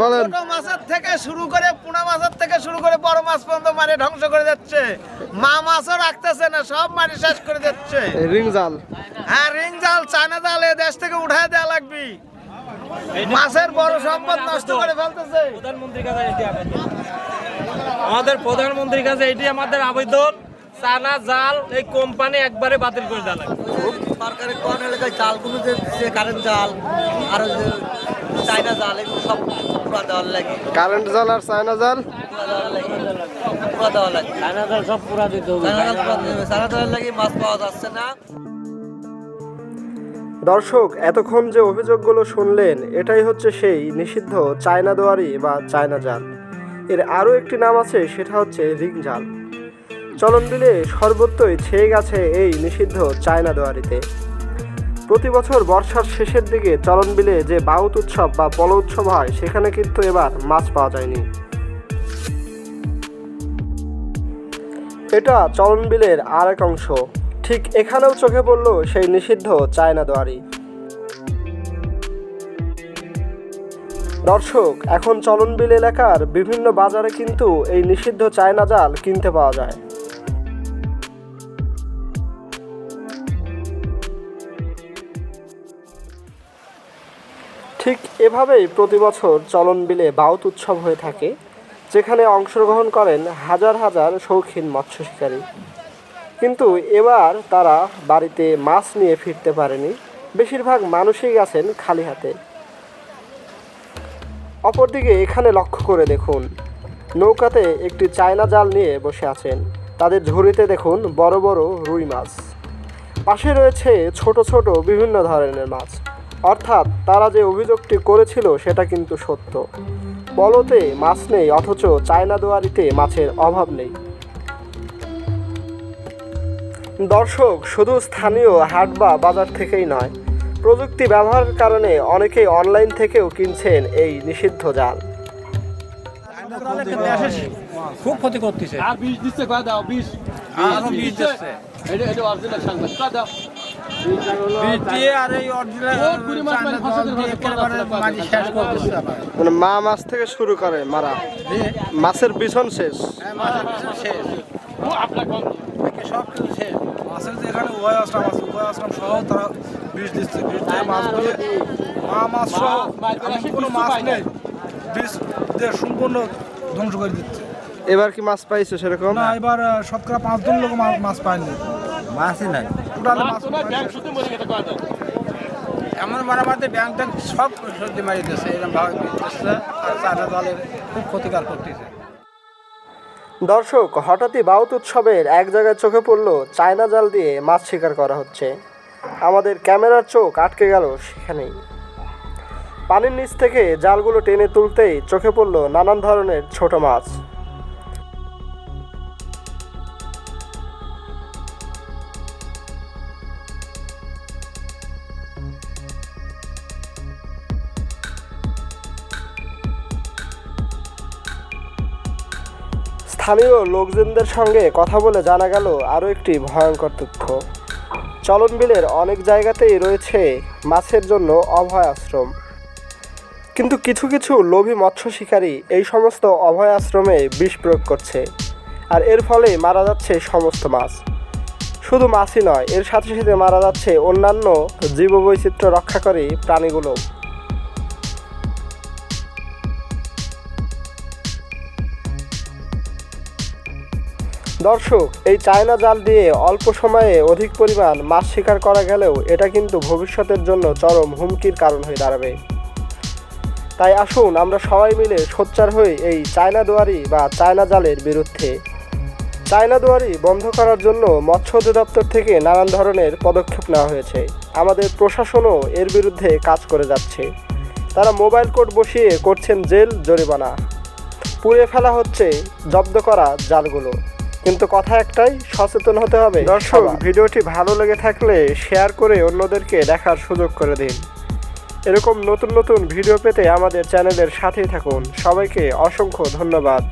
বলেন। ছোট মাছের থেকে শুরু করে পোনা মাছের থেকে শুরু করে বড় মাছ পর্যন্ত মারে ধ্বংস করে যাচ্ছে। মা মাছও রাখতেছে না সব মারি শেষ করে যাচ্ছে। রিং জাল। হ্যাঁ রিং জাল চায়না জাল এ দেশ থেকে উঠায় দেওয়া লাগবে। মাছের বড় সম্পদ নষ্ট করে ফেলতেছে। প্রধানমন্ত্রীর কাছে এটি আবেদন। আমাদের প্রধানমন্ত্রীর কাছে এটি আমাদের আবেদন। চানা জাল এই কোম্পানি একবারে বাতিল করে দেওয়া লাগবে। সরকারের কোন এলাকায় জালগুলো যে দিচ্ছে কারেন্ট জাল আর জাল এগুলো সব পুরা দেওয়ার লাগে। কারেন্ট জাল আর চায়না জাল? পুরা দেওয়ার লাগে। পুরা দেওয়ার লাগে। চায়না জাল সব পুরা দিতে হবে। চাইনা জাল পুরা দেবে চাইনা জালের লাগে মাছ পাওয়া যাচ্ছে না। দর্শক এতক্ষণ যে অভিযোগগুলো শুনলেন এটাই হচ্ছে সেই নিষিদ্ধ চায়না দোয়ারি বা চায়না জাল। এর আরও একটি নাম আছে সেটা হচ্ছে রিং জাল। চলন বিলে সর্বত্রই ছেয়ে গেছে এই নিষিদ্ধ চায়না দোয়ারিতে। প্রতি বছর বর্ষার শেষের দিকে চলন বিলে যে বাউত উৎসব বা পল উৎসব হয়, সেখানে কিন্তু এবার মাছ পাওয়া যায়নি। এটা চলন বিলের আর এক অংশ। ঠিক এখানেও চোখে পড়ল সেই নিষিদ্ধ চায়না দোয়ারি। দর্শক, এখন চলনবিল এলাকার বিভিন্ন বাজারে কিন্তু এই নিষিদ্ধ চায়না জাল কিনতে পাওয়া যায়। ঠিক এভাবেই প্রতি বছর চলন বিলে বাউত উৎসব হয়ে থাকে, যেখানে অংশগ্রহণ করেন হাজার হাজার শৌখিন মৎস্য শিকারী। কিন্তু এবার তারা বাড়িতে মাছ নিয়ে ফিরতে পারেনি, বেশিরভাগ মানুষই গেছেন খালি হাতে। অপরদিকে এখানে লক্ষ্য করে দেখুন, নৌকাতে একটি চায়না জাল নিয়ে বসে আছেন। তাদের ঝুড়িতে দেখুন বড় বড় রুই মাছ। পাশে রয়েছে ছোট ছোট বিভিন্ন ধরনের মাছ। অর্থাৎ তারা যে অভিযোগটি করেছিল সেটা কিন্তু সত্য। বলতে মাছ নেই অথচ চায়না দুয়ারিতে মাছের অভাব নেই। দর্শক শুধু স্থানীয় হাট বা বাজার থেকেই নয় প্রযুক্তি ব্যবহারের কারণে অনেকেই অনলাইন থেকেও কিনছেন এই নিষিদ্ধ জাল। খুব ক্ষতি করতেছে। আর বিষ দিচ্ছে কয় দাও বিষ। আরও বীজ দিচ্ছে। এটা এটা অরিজিনাল কয় দাও। মানে। মানে মা মাছ থেকে শুরু করে মারা। মাছের বিছন শেষ। হ্যাঁ, মাছের কিছু শেষ। ও আপনার কোন একে সব কিছু শেষ। মাছের যে এখানে উভয় আশ্রম আছে উভয় আশ্রম সহ তারা বিষ দিচ্ছে বিষ দিয়ে মাছগুলো মা মাছ সহ কোনো মাছ নেই। বিষ দিয়ে সম্পূর্ণ ধ্বংস করে দিচ্ছে। এবার কি মাছ পাইছো সেরকম? না এবার শতকরা পাঁচজন লোক মাছ পায়নি। মাছই নাই। টোটালি এমন মারামারি ব্যাংক ট্যাঙ্ক সব সর্দি মারি দিচ্ছে এরকম ভাবে আর চায়না জলের খুব ক্ষতিকার করতেছে। দর্শক হঠাৎই বাউত উৎসবের এক জায়গায় চোখে পড়ল চায়না জাল দিয়ে মাছ শিকার করা হচ্ছে। আমাদের ক্যামেরার চোখ আটকে গেল সেখানেই। পানির নিচ থেকে জালগুলো টেনে তুলতেই চোখে পড়ল নানান ধরনের ছোট মাছ। স্থানীয় লোকজনদের সঙ্গে কথা বলে জানা গেল আরও একটি ভয়ঙ্কর তথ্য চলন বিলের অনেক জায়গাতেই রয়েছে মাছের জন্য অভয় আশ্রম। কিন্তু কিছু কিছু লোভী মৎস্য শিকারী এই সমস্ত অভয় আশ্রমে বিষ প্রয়োগ করছে আর এর ফলে মারা যাচ্ছে সমস্ত মাছ। শুধু মাছই নয়, এর সাথে সাথে মারা যাচ্ছে অন্যান্য জীববৈচিত্র্য রক্ষাকারী প্রাণীগুলো দর্শক, এই চায়না জাল দিয়ে অল্প সময়ে অধিক পরিমাণ মাছ শিকার করা গেলেও এটা কিন্তু ভবিষ্যতের জন্য চরম হুমকির কারণ হয়ে দাঁড়াবে। তাই আসুন আমরা সবাই মিলে সোচ্চার হই এই চায়না দুয়ারি বা চায়না জালের বিরুদ্ধে। চায়না দুয়ারি বন্ধ করার জন্য মৎস্য অধিদপ্তর থেকে নানান ধরনের পদক্ষেপ নেওয়া হয়েছে। আমাদের প্রশাসনও এর বিরুদ্ধে কাজ করে যাচ্ছে। তারা মোবাইল কোর্ট বসিয়ে করছেন জেল, জরিমানা। পুড়ে ফেলা হচ্ছে জব্দ করা জালগুলো। কিন্তু কথা একটাই সচেতন হতে হবে। দর্শক ভিডিওটি ভালো লেগে থাকলে শেয়ার করে অন্যদেরকে দেখার সুযোগ করে দিন। এরকম নতুন নতুন ভিডিও পেতে আমাদের চ্যানেলের সাথেই থাকুন। সবাইকে অসংখ্য ধন্যবাদ।